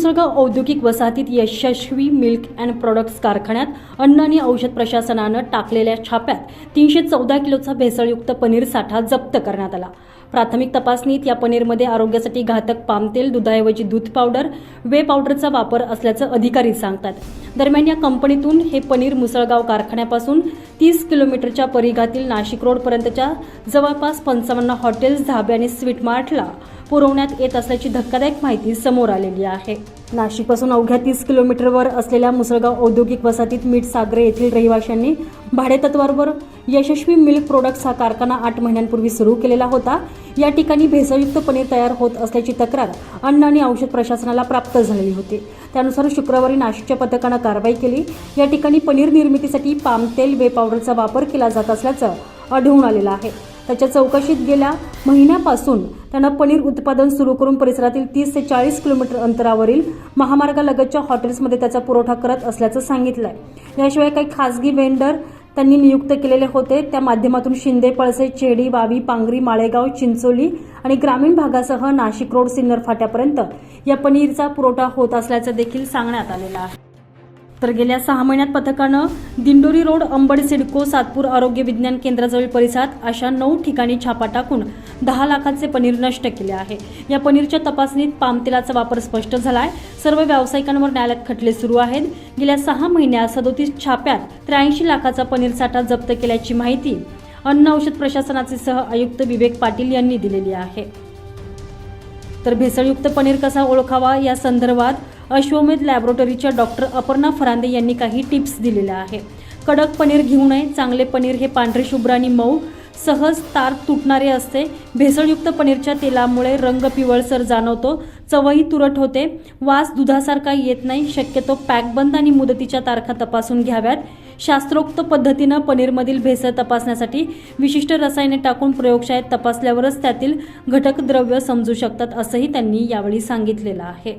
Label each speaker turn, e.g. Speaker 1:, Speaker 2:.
Speaker 1: मुसळगाव औद्योगिक वसाहतीत यशस्वी milk and products कारखान्यात अन्न आणि औषध प्रशासनानं टाकलेल्या छाप्यात तीनशे चौदा किलोचा भेसळयुक्त पनीर साठा जप्त करण्यात आला. प्राथमिक तपासणीत या पनीरमध्ये आरोग्यासाठी घातक पामतेल दुधाऐवजी दूध पावडर वे पावडरचा वापर असल्याचं अधिकारी सांगतात. दरम्यान या कंपनीतून हे पनीर मुसळगाव कारखान्यापासून तीस किलोमीटरच्या परिघातील नाशिक रोडपर्यंतच्या जवळपास पंचावन्न हॉटेल्स धाबे आणि स्वीट मार्टला पुरवण्यात येत असल्याची धक्कादायक माहिती समोर आलेली आहे. नाशिकपासून अवघ्या तीस किलोमीटरवर असलेल्या मुसळगाव औद्योगिक वसाहतीत मीठ सागरे येथील रहिवाशांनी भाडेतत्वावर यशस्वी मिल्क प्रोडक्ट्स हा कारखाना आठ महिन्यांपूर्वी सुरू केलेला होता. या ठिकाणी भेसळयुक्त पनीर तयार होत असल्याची तक्रार अन्न आणि औषध प्रशासनाला प्राप्त झालेली होती. त्यानुसार शुक्रवारी नाशिकच्या पथकानं कारवाई केली. या ठिकाणी पनीर निर्मितीसाठी पाम तेल वे पावडरचा वापर केला जात असल्याचं आढळून आलेलं आहे. त्याच्या चौकशीत गेल्या महिन्यापासून त्यानं पनीर उत्पादन सुरू करून परिसरातील तीस ते चाळीस किलोमीटर अंतरावरील महामार्गालगतच्या हॉटेल्समध्ये त्याचा पुरवठा करत असल्याचं सांगितलंय. याशिवाय काही खासगी वेंडर त्यांनी नियुक्त केलेले होते. त्या माध्यमातून शिंदे पळसे चेडी वावी पांगरी माळेगाव चिंचोली आणि ग्रामीण भागासह नाशिक रोड सिन्नर फाट्यापर्यंत या पनीरचा पुरवठा होत असल्याचं देखील सांगण्यात आलेलं आहे. तर गेल्या सहा महिन्यात पथकानं दिंडोरी रोड अंबड सिडको सातपूर आरोग्य विज्ञान केंद्राजवळ परिसरात अशा नऊ ठिकाणी छापा टाकून दहा लाखाचे पनीर नष्ट केले आहे. या पनीरच्या तपासणीत पामतेलाचा वापर स्पष्ट झाला आहे सर्व व्यावसायिकांवर न्यायालयात खटले सुरू आहेत. गेल्या सहा महिन्यात सदोतीस छाप्यात त्र्याऐंशी लाखाचा पनीर साठा जप्त केल्याची माहिती अन्न औषध प्रशासनाचे सह आयुक्त विवेक पाटील यांनी दिलेली आहे. तर भेसळयुक्त पनीर कसा ओळखावा या संदर्भात अश्वमेध लॅबोरेटरीच्या डॉक्टर अपर्णा फरांदे यांनी काही टिप्स दिलेल्या आहे कडक पनीर घेऊ नये चांगले पनीर हे पांढरे शुभ्र आणि मऊ सहज तार तुटणारे असते. भेसळयुक्त पनीरच्या तेलामुळे रंग पिवळसर जाणवतो चवही तुरट होते. वास दुधासारखा येत नाही शक्यतो पॅकबंद आणि मुदतीच्या तारखा तपासून घ्याव्यात. शास्त्रोक्त पद्धतीनं पनीरमधील भेसळ तपासण्यासाठी विशिष्ट रसायने टाकून प्रयोगशाळेत तपासल्यावरच त्यातील घटक द्रव्य समजू शकतात असंही त्यांनी यावेळी सांगितलेलं आहे.